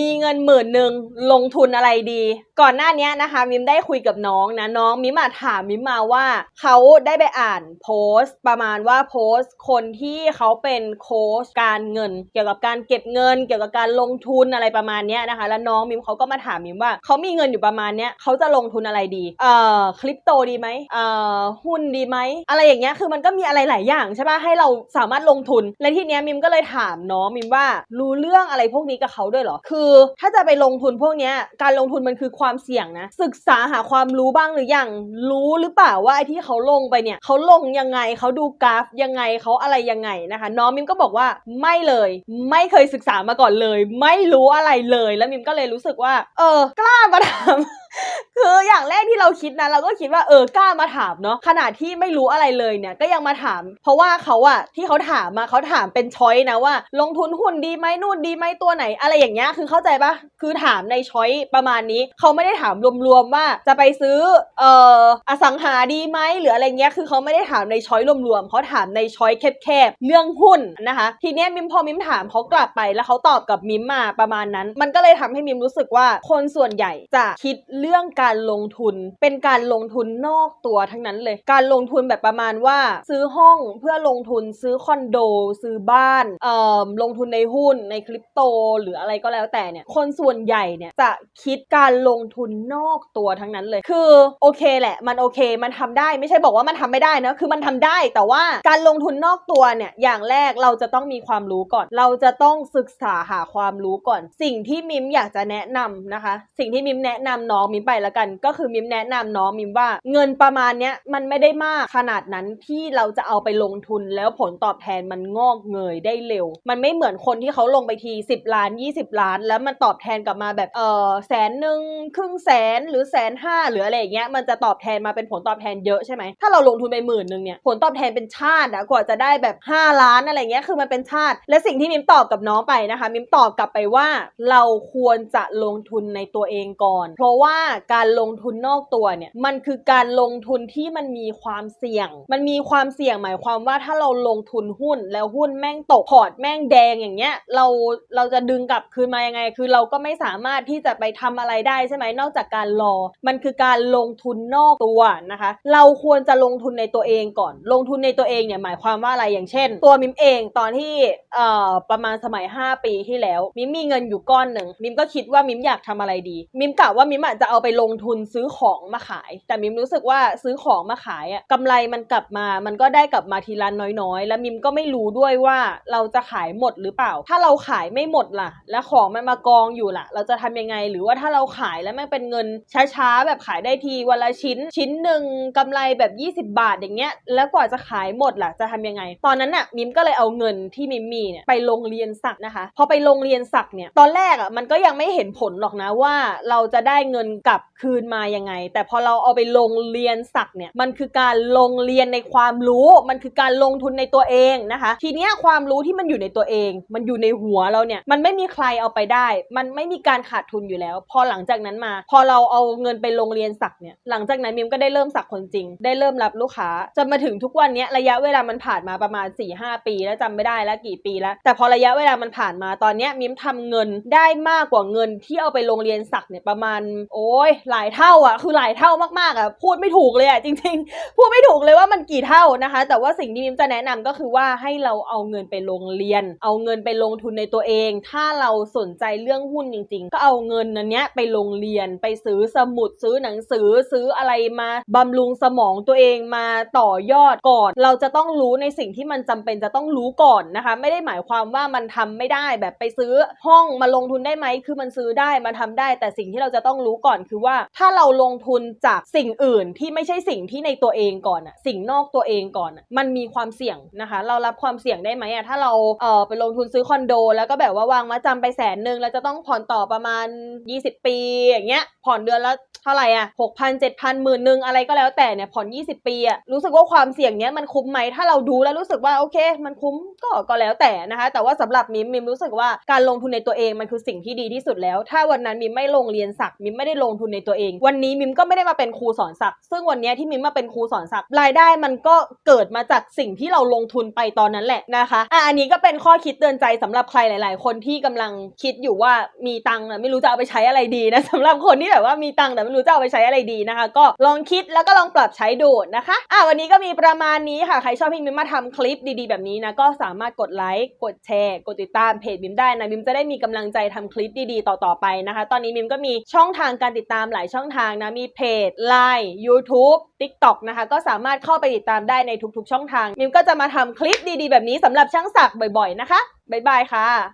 มีเงินหมื่นหนึ่งลงทุนอะไรดี ก่อนหน้านี้นะคะ มิมได้คุยกับน้องนะ น้องมิมมาถามมิมมาว่าเขาได้ไปอ่านโพสต์ ประมาณว่าโพสต์ คนที่เขาเป็นโค้ชการเงิน เกี่ยวกับการเก็บเงิน เกี่ยวกับการลงทุนอะไรประมาณนี้นะคะ แล้วน้องมิมเขาก็มาถามมิมว่าเขามีเงินอยู่ประมาณนี้เขาจะลงทุนอะไรดีเอ่อคริปโตดีไหมเอ่อหุ้นดีไหมอะไรอย่างเงี้ยคือมันก็มีอะไรหลายอย่างใช่ปะให้เราสามารถลงทุนและทีเนี้ยมิมก็เลยถามน้องมิมว่ารู้เรื่องอะไรพวกนี้กับเขาด้วยเหรอคือถ้าจะไปลงทุนพวกนี้การลงทุนมันคือความเสี่ยงนะ ศึกษาหาความรู้บ้างหรือยังรู้หรือเปล่าว่าไอ้ที่เขาลงไปเนี่ยเขาลงยังไงเขาดูกราฟยังไงเขาอะไรยังไงนะคะ น้องมิมก็บอกว่าไม่เลย ไม่เคยศึกษามาก่อนเลย ไม่รู้อะไรเลยแล้วมิมก็เลยรู้สึกว่า เออกล้ามาถาม คืออย่างแรกที่เราคิดนะเราก็คิดว่าเออกล้ามาถามเนาะขนาดที่ไม่รู้อะไรเลยเนี่ยก็ยังมาถาม เพราะว่าเขาอะที่เขาถามมาเขาถามเป็นช้อยนะว่า ลงทุนหุ้นดีไหมนู่นดีไหมตัวไหน อะไรอย่างเงี้ยคือเข้าใจปะคือถามในช้อยประมาณนี้ เขาไม่ได้ถามรวมๆว่าจะไปซื้อเอ่ออสังหาดีไหมหรืออะไรเงี้ยคือเขาไม่ได้ถามในช้อยรวมๆเขาถามในช้อยแคบๆเรื่องหุ้นนะคะ ทีเนี้ยมิมพอมิมถามเขากลับไปแล้วเขาตอบกับมิมมาประมาณนั้น มันก็เลยทำให้มิมรู้สึกว่าคนส่วนใหญ่จะคิดเรื่องการลงทุน เป็นการลงทุนนอกตัวทั้งนั้นเลย การลงทุนแบบประมาณว่า ซื้อห้องเพื่อลงทุนซื้อคอนโด ซื้อบ้านเอ่อลงทุนในหุ้นในคริปโต หรืออะไรก็แล้วแต่เนี่ยคนส่วนใหญ่เนี่ยจะคิดการลงทุนนอกตัวทั้งนั้นเลย คือโอเคแหละ มันโอเคมันทำได้ไม่ใช่บอกว่ามันทำไม่ได้นะคือมันทำได้แต่ว่าการลงทุนนอกตัวเนี่ยอย่างแรกเราจะต้องมีความรู้ก่อน เราจะต้องศึกษาหาความรู้ก่อน สิ่งที่มิมอยากจะแนะนำนะคะ สิ่งที่มิมแนะนำน้องมิมไปแล้วกันก็คือมิมแนะนำน้องมิมว่าเงินประมาณเนี้ยมันไม่ได้มากขนาดนั้นที่เราจะเอาไปลงทุนแล้วผลตอบแทนมันงอกเงยได้เร็ว มันไม่เหมือนคนที่เขาลงไปที 10 ล้าน 20 ล้าน แล้วมันตอบแทนกลับมาแบบเออแสนหนึ่งครึ่งแสนหรือแสนห้าหรืออะไรอย่างเงี้ยมันจะตอบแทนมาเป็นผลตอบแทนเยอะใช่ไหมถ้าเราลงทุนไปหมื่นหนึ่งเนี่ยผลตอบแทนเป็นชาติอะกว่าจะได้แบบ 5 ล้านอะไรเงี้ยคือมันเป็นชาติ และสิ่งที่มิมตอบกับน้องไปนะคะมิมตอบกลับไปว่าเราควรจะลงทุนในตัวเองก่อน เพราะว่าการลงทุนนอกตัวเนี่ยมันคือการลงทุนที่มันมีความเสี่ยง มันมีความเสี่ยงหมายความว่าถ้าเราลงทุนหุ้นแล้วหุ้นแม่งตกพอร์ตแม่งแดงอย่างเงี้ยเราเราจะดึงกลับคืนมายังไง คือเราก็ไม่สามารถที่จะไปทำอะไรได้ใช่ไหมนอกจากการรอ มันคือการลงทุนนอกตัวนะคะ เราควรจะลงทุนในตัวเองก่อน ลงทุนในตัวเองเนี่ยหมายความว่าอะไรอย่างเช่น ตัวมิมเองตอนที่เอ่อประมาณสมัย 5 ปีที่แล้ว มิมมีเงินอยู่ก้อนหนึ่งมิมก็คิดว่ามิมอยากทำอะไรดี มิมกะว่ามิมอาจจะเอาไปลงทุนซื้อของมาขาย แต่มิมรู้สึกว่าซื้อของมาขายอะกำไรมันกลับมา มันก็ได้กลับมาทีละน้อยๆ แล้วมิมก็ไม่รู้ด้วยว่าเราจะขายหมดหรือเปล่า ถ้าเราขายไม่หมดล่ะ แล้วของมันมากองอยู่ล่ะ เราจะทำยังไง หรือว่าถ้าเราขายแล้วมันเป็นเงินช้าๆแบบขายได้ทีวันละชิ้น ชิ้นหนึ่งกำไรแบบ 20 บาทอย่างเงี้ย แล้วกว่าจะขายหมดล่ะจะทำยังไง ตอนนั้นน่ะมิมก็เลยเอาเงินที่มิมมีเนี่ยไปลงเรียนสักนะคะ พอไปลงเรียนสักเนี่ย ตอนแรกอะมันก็ยังไม่เห็นผลหรอกนะว่าเราจะได้เงินกลับคืนมายังไง แต่พอเราเอาไปลงเรียนสักเนี่ยมันคือการลงเรียนในความรู้ มันคือการลงทุนในตัวเองนะคะ ทีเนี้ยความรู้ที่มันอยู่ในตัวเอง มันอยู่ในหัวเราเนี่ยมันไม่มีใครเอาไปได้ มันไม่มีการขาดทุนอยู่แล้ว พอหลังจากนั้นมา พอเราเอาเงินไปลงเรียนสักเนี่ยหลังจากนั้นมิมก็ได้เริ่มสักคนจริง ได้เริ่มรับลูกค้าจนมาถึงทุกวันนี้ระยะเวลามันผ่านมาประมาณ4ี่หปี แล้วจำไม่ได้แล้วกี่ปีแล้ว แต่พอระยะเวลามันผ่านมาตอนเนี้ยมิมทำเงินได้มากกว่าเงินที่เอาไปลงเรียนสักเนี่ยประมาณโอ้ยหลายเท่าอะ คือหลายเท่ามากๆอะ พูดไม่ถูกเลยอะจริงๆ พูดไม่ถูกเลยว่ามันกี่เท่านะคะ แต่ว่าสิ่งที่มิมจะแนะนำก็คือว่าให้เราเอาเงินไปลงเรียน เอาเงินไปลงทุนในตัวเอง ถ้าเราสนใจเรื่องหุ้นจริง ๆ ก็เอาเงินนั้นเนี้ยไปลงเรียนไปซื้อสมุดซื้อหนังสือซื้ออะไรมาบำรุงสมองตัวเองมาต่อยอดก่อน เราจะต้องรู้ในสิ่งที่มันจำเป็นจะต้องรู้ก่อนนะคะ ไม่ได้หมายความว่ามันทำไม่ได้แบบไปซื้อห้องมาลงทุนได้ไหมคือมันซื้อได้มาทำได้ แต่สิ่งที่เราจะต้องรู้ก่อนคือว่าถ้าเราลงทุนจากสิ่งอื่นที่ไม่ใช่สิ่งที่ในตัวเองก่อนอะสิ่งนอกตัวเองก่อนอะมันมีความเสี่ยงนะคะ เรารับความเสี่ยงได้ไหมอะถ้าเราเออไปลงทุนซื้อคอนโด แล้วก็แบบว่าวางมาจำไปแสนหนึ่งแล้วจะต้องผ่อนต่อประมาณ 20 ปีอย่างเงี้ยผ่อนเดือนละเท่าไหร่อะหกพันเจ็ดพันหมื่นหนึ่งอะไรก็แล้วแต่เนี่ยผ่อน 20 ปีอะรู้สึกว่าความเสี่ยงเนี้ยมันคุ้มไหมถ้าเราดูแล้วรู้สึกว่าโอเค มันคุ้มก็ก็แล้วแต่นะคะ แต่ว่าสำหรับมิมมิมรู้สึกว่าการลงทุนในตัวเองมันคือสิ่งที่ดีที่สุดแล้ว ถ้าวันนั้นมิมไม่ลงเรียนสักมิมไม่ได้ลงงทุนในตัวเอง วันนี้มิมก็ไม่ได้มาเป็นครูสอนสักดิ์ซึ่งวันนี้ที่มิมมาเป็นครูสอนสักดิ์รายได้มันก็เกิดมาจากสิ่งที่เราลงทุนไปตอนนั้นแหละนะคะอะอันนี้ก็เป็นข้อคิดเตือนใจสำหรับใครหลาย ๆ คนที่กำลังคิดอยู่ว่ามีตังค์ไม่รู้จะเอาไปใช้อะไรดีนะสำหรับคนที่แบบว่ามีตังค์แต่ไม่รู้จะเอาไปใช้อะไรดีนะคะ ก็ลองคิดแล้วก็ลองปรับใช้ดูนะคะอะวันนี้ก็มีประมาณนี้ค่ะใครชอบให้มิมมาทำคลิปดีๆ แบบนี้นะก็สามารถกดไลค์กดแชร์ กดติดตามเพจมิมได้นะมิมจะได้มีกำลังใจทำคลิปดีๆ ต่อๆไปนะคะ ตอนนี้มิมก็มีช่องทางการติดตามหลายช่องทางนะ มีเพจ Line YouTube TikTok นะคะ ก็สามารถเข้าไปติดตามได้ในทุกๆ ช่องทางมิมก็จะมาทำคลิปดีๆ แบบนี้สำหรับช่างศักดิ์บ่อยๆ นะคะ บ๊ายบายค่ะ